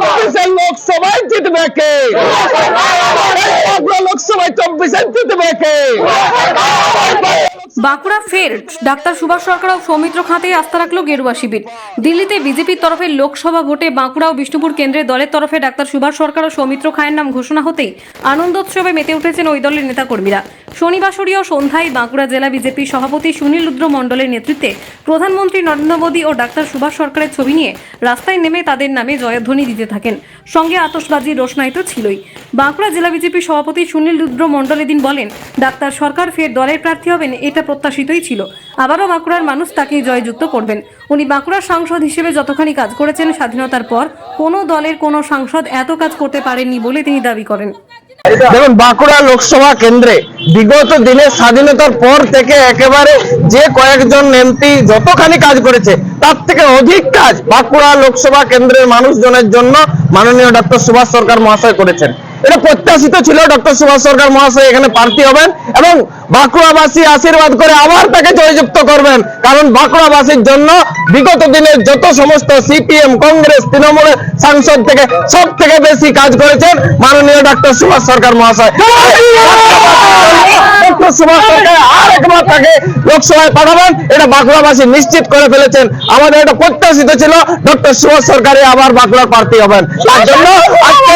চব্বিশের লোকসভায় জিতবে কে? লোকসভায় চব্বিশের জিতবে কে? বাঁকুড়া ফের ডাক্তার সুভাষ সরকার ও সৌমিত্র খাঁতে আস্থা রাখল গেরুয়া শিবির। দিল্লিতে বিজেপির তরফে লোকসভা ভোটে বাঁকুড়া ও বিষ্ণুপুর কেন্দ্রের দলের তরফে ডাক্তার সুভাষ সরকার ও সৌমিত্র খায়ের নাম ঘোষণা হতেই আনন্দোৎসবে মেতে উঠেছেন ওই দলের নেতাকর্মীরা। শনিবাসরীয় সন্ধ্যায় বাঁকুড়া জেলা বিজেপি সভাপতি সুনীল রুদ্র মণ্ডলের নেতৃত্বে প্রধানমন্ত্রী নরেন্দ্র মোদী ও ডাক্তার সুভাষ সরকারের ছবি নিয়ে রাস্তায় নেমে তাদের নামে জয়ধ্বনি দিতে থাকেন। সঙ্গে আতশবাজি রোশনাই তো ছিলই। বাঁকুড়া জেলা বিজেপি সভাপতি সুনীল রুদ্র মণ্ডল এদিন বলেন, ডাক্তার সরকার ফের দলের প্রার্থী হবেন, এটা প্রত্যাশিতই ছিল। আবারও বাঁকুড়ার মানুষ তাকে জয়যুক্ত করবেন। উনি বাঁকুড়ার সাংসদ হিসেবে যতখানি কাজ করেছেন, স্বাধীনতার পর কোনো দলের কোনো সাংসদ এত কাজ করতে পারেননি বলে তিনি দাবি করেন। দেখুন, বাঁকুড়া লোকসভা কেন্দ্রে বিগত দিনে স্বাধীনতার পর থেকে একেবারে যে কয়েকজন এমপি যতখানি কাজ করেছে, তার থেকে অধিক কাজ বাঁকুড়া লোকসভা কেন্দ্রের মানুষজনের জন্য মাননীয় ডক্টর সুভাষ সরকার মহাশয় করেছেন। এটা প্রত্যাশিত ছিল ডক্টর সুভাষ সরকার মহাশয় এখানে প্রার্থী হবেন এবং বাঁকুড়াবাসী আশীর্বাদ করে আবার তাকে জয়যুক্ত করবেন। কারণ বাঁকুড়াবাসীর জন্য বিগত দিনের যত সমস্ত সিপিএম, কংগ্রেস, তৃণমূলের সাংসদ থেকে সব থেকে বেশি কাজ করেছেন মাননীয় ডক্টর সুভাষ সরকার মহাশয়। ডক্টর সুভাষ সরকার আর একবার তাকে লোকসভায় পাঠাবেন। এটা বাঁকুড়াবাসী নিশ্চিত করে ফেলেছেন। আমাদের এটা প্রত্যাশিত ছিল, ডক্টর সুভাষ সরকারই আবার বাঁকুড়ার প্রার্থী হবেন। তার জন্য আজকে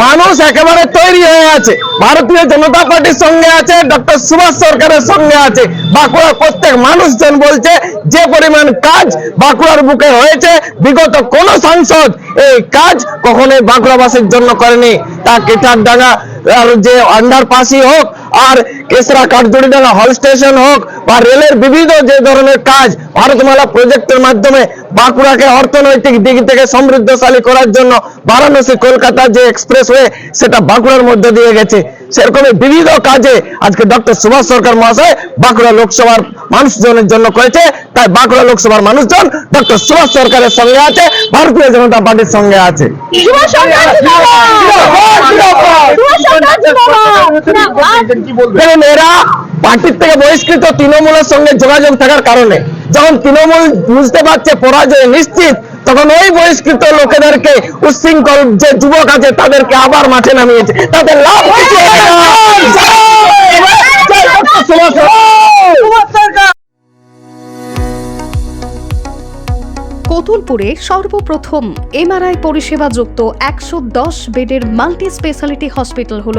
মানুষ একেবারে তৈরি হয়ে আছে। ভারতীয় জনতা পার্টির সঙ্গে আছে, ডক্টর সুভাষ সরকারের সঙ্গে আছে। বাঁকুড়ার প্রত্যেক মানুষজন বলছে, যে পরিমাণ কাজ বাঁকুড়ার বুকে হয়েছে, বিগত কোন সাংসদ এই কাজ কখনোই বাঁকুড়াবাসীর জন্য করেনি। তা কেটার ডাঙ্গা আর যে আন্ডারপাসই হোক আর কেসরা কাঠজড়িডাঙ্গা হল স্টেশন হোক বা রেলের বিবিধ যে ধরনের কাজ ভারতমালা প্রজেক্টের মাধ্যমে বাঁকুড়াকে অর্থনৈতিক দিক থেকে সমৃদ্ধশালী করার জন্য বারাণসী কলকাতা যে এক্সপ্রেস ওয়ে সেটা বাঁকুড়ার মধ্যে দিয়ে গেছে। সেরকমই বিবিধ কাজে আজকে ডক্টর সুভাষ সরকার মহাশয় বাঁকুড়া লোকসভার মানুষজনের জন্য করেছে। তাই বাঁকুড়া লোকসভার মানুষজন ডক্টর সুভাষ সরকারের সঙ্গে আছে ভারতীয় জনতা পার্টির সঙ্গে আছে। দেখুন এরা পার্টির থেকে বহিষ্কৃত তৃণমূলের সঙ্গে যোগাযোগ থাকার কারণে যখন তৃণমূল বুঝতে পারছে পরাজয় নিশ্চিত তখন ওই বহিষ্কৃত লোকেদেরকে উচ্ছৃঙ্খল যে যুবক আছে তাদেরকে আবার মাঠে নামিয়েছে তাদের লাভ কিছু হবে না। জয় ডক্টর সুভাষ সরকার। কতুলপুরে সর্বপ্রথম এমআরআই পরিষেবা যুক্ত একশো দশ বেডের মাল্টি স্পেশালিটি হসপিটাল হল